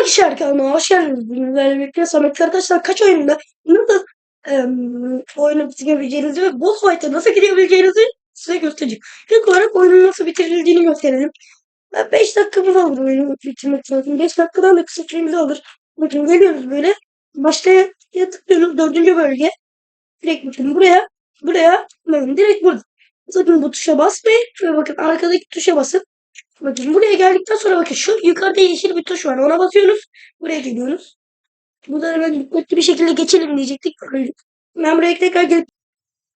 Arkadaşlar kanalıma hoş geldiniz. Bugün sizlerle birlikte Samet arkadaşlar kaç oyununda nasıl um, oyunu bitirebileceğinizi ve boss fight'a nasıl girebileceğinizi size göstereceğim. İlk olarak oyunun nasıl bitirildiğini gösterelim. 5 dakikamız alır oyunu bitirmek için. 5 dakikadan da kısa süremizi alır. Bakın geliyoruz böyle. Başta tıklıyoruz dördüncü bölge. Direkt bakın buraya. Buraya. Bakın direkt burada. Bakın bu tuşa basmayın. Ve bakın arkadaki tuşa basın. Bakın buraya geldikten sonra bakın şu yukarıda yeşil bir tuş var. Ona basıyoruz. Buraya geliyoruz. Buradan hemen dikkatli bir şekilde geçelim diyecektik. Ben buraya tekrar gelip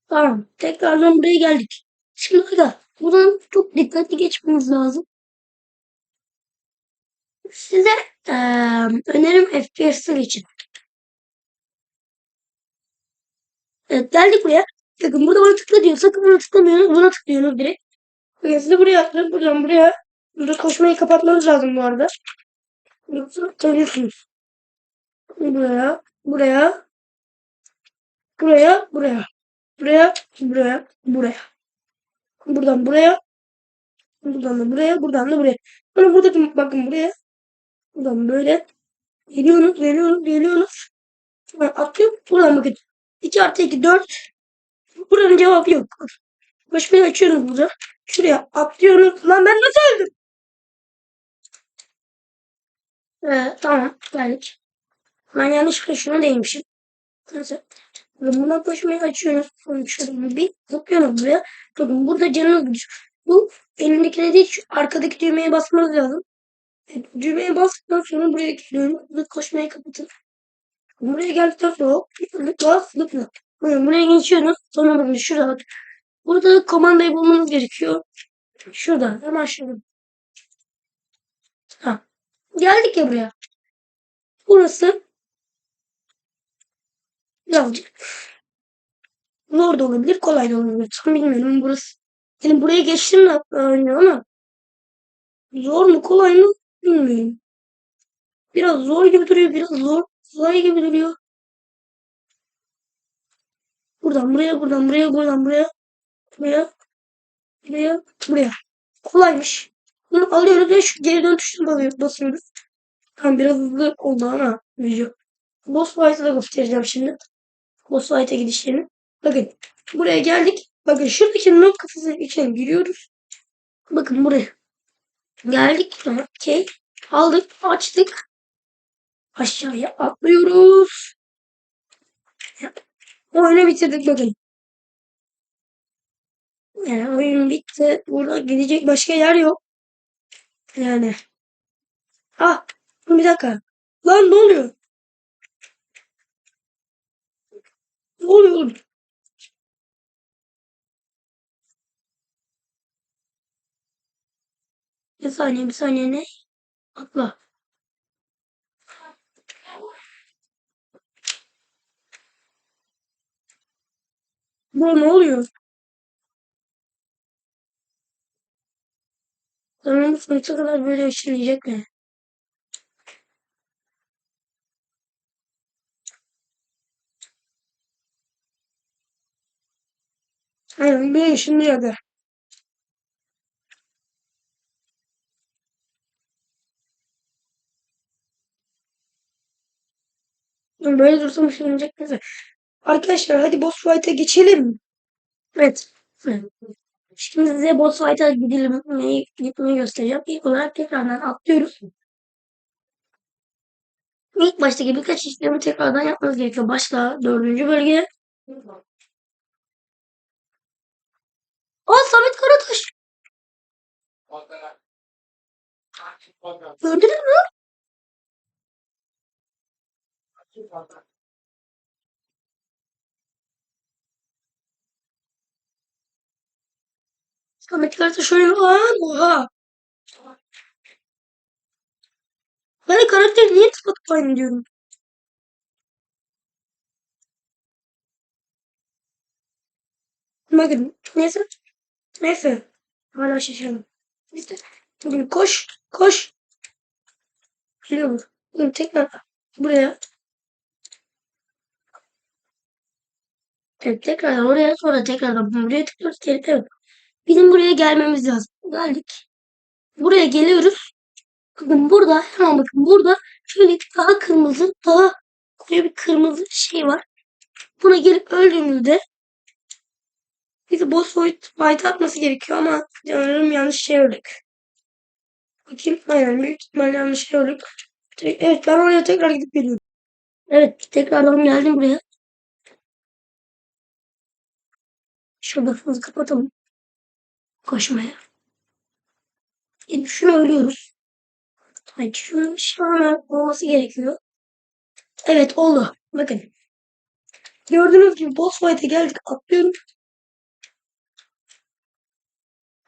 Tamam. Tekrardan buraya geldik. Şimdi da buradan çok dikkatli geçmemiz lazım. Size eee önerim FPS'ler için. Evet geldik buraya. Bakın burada buna tıkla diyor. Sakın buna tıklamıyorsunuz. Buna tıklıyorsunuz direkt. Bakın sizi buraya attım. Buradan buraya Burada koşmayı kapatmanız lazım bu arada. Yoksa ölürsünüz. Buraya, buraya, buraya, buraya, buraya, buraya, buraya. Buradan buraya, buradan da buraya, buradan da buraya. Sonra burada bakın buraya, buradan böyle geliyorsunuz, geliyorsunuz, geliyorsunuz. Sonra atlıyor. Buradan bakın. 2 artı 2, 4. Buranın cevabı yok. Koşmayı açıyorsunuz burada. Şuraya atlıyorsunuz. Lan ben nasıl öldüm? Ee, tamam geldik. Ben yanlışlıkla şuna değmişim. Neyse. Buna koşmayı açıyoruz. Şöyle bir zıplıyoruz buraya. Bakın burada canınız gidiyor. Bu elindekine değil şu arkadaki düğmeye basmanız lazım. Evet, düğmeye bastıktan sonra buraya geliyorum. Burada koşmayı kapatın. Buraya geldikten sonra hop zıpla zıpla. Buraya geçiyorsunuz. Sonra bakın şurada. Burada komandayı bulmanız gerekiyor. Şurada hemen şurada. Geldik ya buraya. Burası birazcık zor da olabilir, kolay da olabilir. Tam bilmiyorum burası. Yani buraya geçtim mi oynuyor ama zor mu kolay mı bilmiyorum. Biraz zor gibi duruyor, biraz zor, kolay gibi duruyor. Buradan buraya, buradan buraya, buradan buraya, buraya, buraya, buraya. Kolaymış. Bunu alıyoruz ve şu geri dön tuşuna basıyoruz. Tam biraz hızlı oldu ama video. Boss fight'ı da göstereceğim şimdi. Boss fight'a gidişlerini. Bakın buraya geldik. Bakın şuradaki nok kafasının içine giriyoruz. Bakın buraya. Geldik. Okey. Aldık. Açtık. Aşağıya atlıyoruz. Oyunu bitirdik bakın. Yani oyun bitti. Burada gidecek başka yer yok. Yani. Ah bir dakika. Lan ne oluyor? Ne oluyor oğlum? Bir saniye bir saniye ne? Atla. Bu ne oluyor? Zaman sonuçta kadar böyle işleyecek mi? Aynen bir şimdi ya da. Böyle dursam ışınlanacak neyse. Arkadaşlar hadi boss fight'a geçelim. Evet. Şimdi size boss fight'a gidelim. Neyi gitmeyi göstereceğim. İlk olarak tekrardan atlıyoruz. İlk baştaki birkaç işlemi tekrardan yapmanız gerekiyor. Başla dördüncü bölge. Aa Samet Karataş. Gördünüz mü? Samet Karataş şöyle Aa, oha. Ben karakter niye tıpatıp aynı diyorum. Bakın neyse. Neyse. Hala şaşırdım. İşte bugün koş, koş. Geliyor. Bugün tekrar buraya. Evet tekrar oraya sonra tekrar buraya tıklıyoruz. Evet. Bizim buraya gelmemiz lazım. Geldik. Buraya geliyoruz. Bakın burada hemen bakın burada şöyle daha kırmızı, daha koyu bir kırmızı şey var. Buna gelip öldüğümüzde bizi boss fight, fight atması gerekiyor ama sanırım yanlış şey öldük. Bakayım. Aynen büyük ihtimalle yanlış şey öldük. Evet ben oraya tekrar gidip geliyorum. Evet tekrardan geldim buraya. Şurada hızlı kapatalım. Koşmaya. E, şunu ölüyoruz. Şunu şu an olması gerekiyor. Evet oldu. Bakın. Gördüğünüz gibi boss fight'e geldik. Atlıyorum.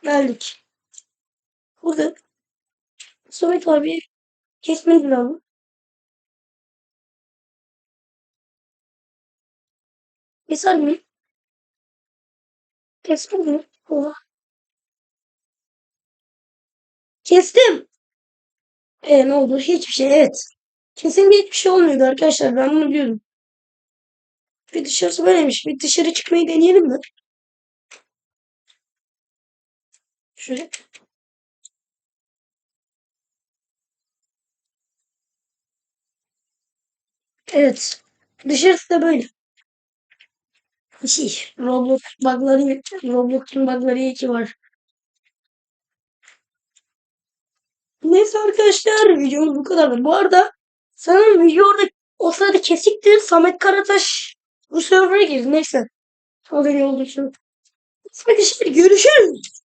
Geldik. Burada Samet abi kesmemiz lazım. Bir saniye. Kestim mi? Oha. Kestim. E ne oldu? Hiçbir şey evet. Kesinlikle hiçbir şey olmuyordu arkadaşlar. Ben bunu biliyorum. Bir dışarısı böyleymiş. Bir dışarı çıkmayı deneyelim mi? Şöyle. Evet. Dışarısı da böyle. Şey, Roblox bug'ları, Roblox'un bug'ları iyi ki var. Neyse arkadaşlar videomuz bu kadardı. Bu arada sanırım video orada o sırada kesikti. Samet Karataş bu server'a girdi. Neyse. O da iyi oldu için. Arkadaşlar görüşürüz.